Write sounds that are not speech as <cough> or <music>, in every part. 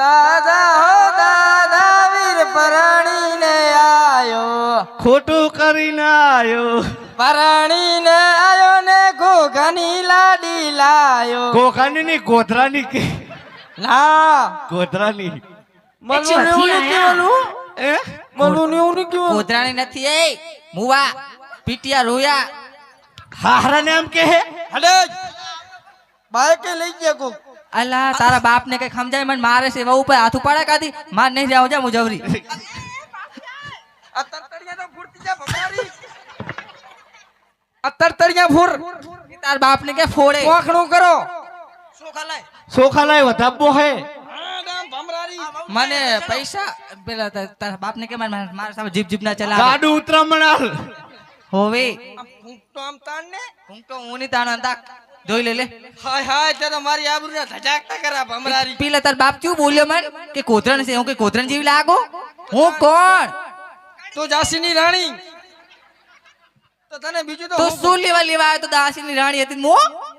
દાદા હો દાદા વીર પરણીને આયો. ખોટું કરીને આયો. પરણીને આયો ને ઘોઘાની લાડી લાયો. કોકાની ની ગોધરાની કે ના. ગોધરાની. મનુ ને એ મનુ ને નહીં કહેવાનું નથી એ મુવા પીટિયા રોયા. હારા ને એમ કે હે? બાઈકે લઈ ગયા કોક. અલા તારા બાપ ને કઈ સમજાય? મને મારે છે વહુ ઉપર હાથ ઉપાડે કાધી માર નહીં જાવ જા મુજવરી. અત્તર તો ફૂર. તાર બાપ ને કે ફોડે. કોખણું કરો. સોખા સોખાલાય વધાબો હે. મને પૈસા પેલા તા- તારા બાપ ને કે માર- સામે જીપ જીપ ના ચલા ગાડું ઉતરામણાલ. હોવે. આમ ફૂંકતો આમ તાણ ને હું તો હું ની તાણ અંતા જોઈ લે લે. હાય હાય તે તો મારી આબરૂને ધજાકતા કરા ભમરારી? પેલા તાર બાપ ક્યું બોલ્યો મને કે કોતરણ છે? હું કે કોતરણ જેવી લાગો? હું કોણ? તું જાસીની રાણી. તો તને બીજું તો તો શું લેવા લેવા આવ્યો તો દાસી ની રાણી હતી? મો?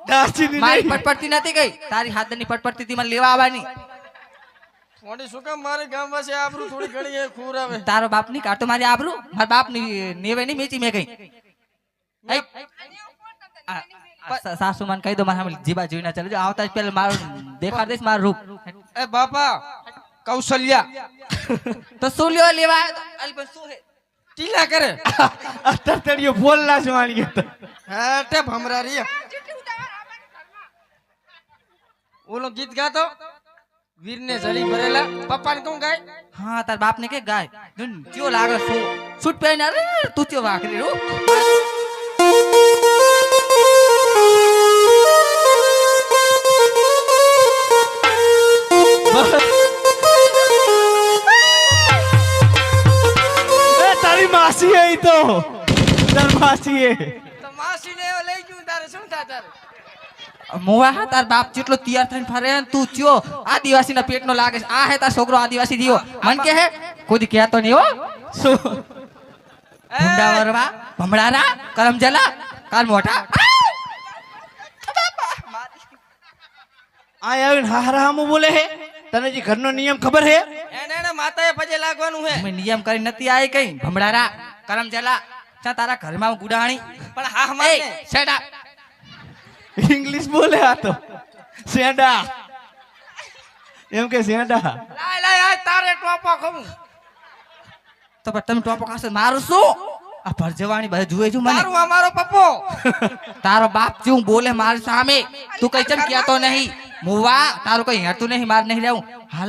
દાસીની મારી પટપટતી નથી ગઈ. તારી હાથની પટપડતી હતી મને લેવા આવવાની. થોડી શું કામ મારે ગામ વાસે આબરૂ થોડી ઘણી એ ખૂર આવે? તારો બાપની કાટો મારી આબરૂ? મારા બાપની નેવે ની મેચી મેં સા- સાસુ મને કહી દો મારા સામે જીબા જોઈ ના ચાલે. જો આવતા જ પેલા મારું દેખાડ દઈશ મારું રૂપ. એ બાપા કૌશલ્યા. તો શું લ્યો લેવા આવ્યો તો? અલી પણ શું હે? ટીલા કરે. તરતડિયો બોલ ના જવાની હતો હા તે ભમરારી ઓલો ગીત ગાતો? વીરને જળી ભરેલા. પપ્પાને કોણ ગાય? હા તાર બાપને કે ગાય? ચિયો લાગે શું છૂટ પહેરીને અરે તું ચિયો વાકરી રૂ માસી હે ઈ તો તાર માસી હે તો માસીને એવો લઈ ગયું તારે શું થાય તારે મોવા હા તાર બાપ જેટલો તૈયાર થઈને ફરે ને તું ચિયો આદિવાસી ના પેટ નો લાગે છે. આ હે તાર છોકરો આદિવાસી દીવો મન કે હે કોઈ દી કહેતો નહીં હો શું ભૂંડા વરવા ભમડારા કરમ જલા કાલ મોટા આ આવીને હારા હામું બોલે હે તને જે ઘરનો નિયમ ખબર હે એને એને માતાએ પજે લાગવાનું હે. મેં નિયમ કરી નથી આવી કઈ. ભમડારા કરમ જલા ચા તારા ઘરમાં ગુડાણી? પણ હા મારે શેડા. ઇંગ્લિશ બોલે આ તો. સેડા એમ કે સેડા લાય લાય આ તારે ટોપો ખમું. તો પણ તમે ટોપો ખાશો મારું શું? આ ભરજવાણી બધે જુએ છું મને. તારું અમારો પપ્પો. <laughs> તારો બાપ જેવું બોલે મારી સામે. તું કઈ ચમ કહેતો નહીં. મુવા તારું કઈ હેરતું નહીં માર નહીં રહેવું.